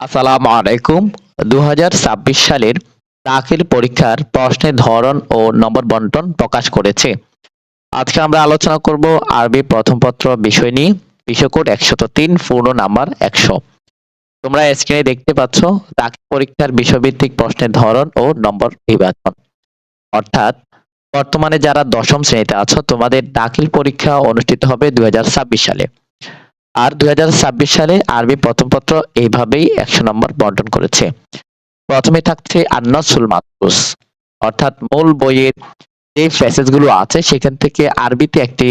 আসসালামু আলাইকুম। দু হাজার ছাব্বিশ সালের দাখিল পরীক্ষার প্রশ্নের ধরন ও নম্বর বন্টন প্রকাশ করেছে। আজকে আমরা আলোচনা করব আরবি প্রথম পত্র বিষয় নিয়ে। বিষয় কোড একশত তিন, পূর্ণ নাম্বার একশো। তোমরা স্ক্রিনে দেখতে পাচ্ছ দাখিল পরীক্ষার বিষয়ভিত্তিক প্রশ্নের ধরন ও নম্বর বিভাজন। অর্থাৎ, বর্তমানে যারা দশম শ্রেণীতে আছো, তোমাদের দাখিল পরীক্ষা অনুষ্ঠিত হবে দু হাজার ছাব্বিশ সালে। আর দুই হাজার ছাব্বিশ সালে আরবি প্রথম পত্র এইভাবেই একশো নম্বর বন্টন করেছে। প্রথমে থাকছে আন্নাসুল মাকবুস অর্থাৎ মূল বইয়ের যে প্যাসেজগুলো আছে, সেখান থেকে আরবিতে একটি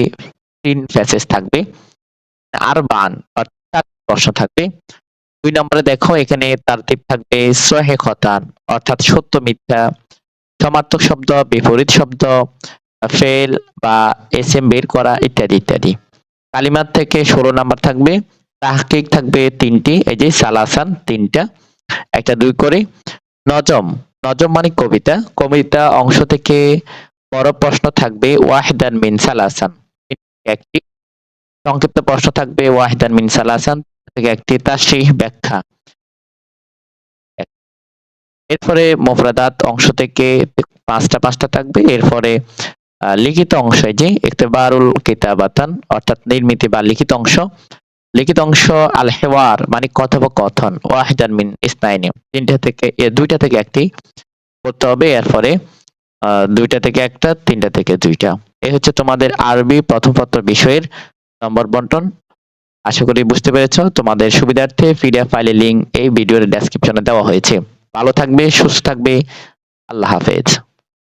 তিন প্যাসেজ থাকবে। আর বান, অর্থাৎ প্রশ্ন থাকবে। দুই নম্বরে দেখো, এখানে তারতিব থাকবে সহে খতান, অর্থাৎ সত্য মিথ্যা সমার্থক শব্দ, বিপরীত শব্দ, ফেল বা এস এম বের করা ইত্যাদি ইত্যাদি। কালিমাত থেকে ষোলো নাম্বার থাকবে, তাহকিক থাকবে তিনটি, এই যে সালাসান তিনটা, একটা দুই করে। নজম নজম মানে কবিতা কবিতা অংশ থেকে বড় প্রশ্ন থাকবে, ওয়াহিদান মিন সালাসান। একটি সংক্ষিপ্ত প্রশ্ন থাকবে, ওয়াহিদান মিন সালাসান, থেকে একটি তাশরিহ ব্যাখ্যা। এরপরে মুফরাদাত অংশ থেকে পাঁচটা পাঁচটা থাকবে, এরপরে লিখিত অংশ যে ইকতেবারুল কিতাবাতান, অর্থাৎ নির্মিত বা লিখিত অংশ। লিখিত অংশ আল হেওয়ার মানে কথোপকথন, ওয়াহিদান মিন ইসনাইনি। তিনটা থেকে দুইটা থেকে একটি করতে হবে, এরপরে দুইটা থেকে একটা, তিনটা থেকে দুইটা। এই হচ্ছে তোমাদের আরবি প্রথম পত্র বিষয়ের নম্বর বন্টন। আশা করি বুঝতে পেরেছ, তোমাদের সুবিধার্থে পিডিএফ ফাইলের লিংক এই ভিডিওর ডেসক্রিপশনে দেওয়া হয়েছে। ভালো থাকবে, সুস্থ থাকবে, আল্লাহ হাফেজ।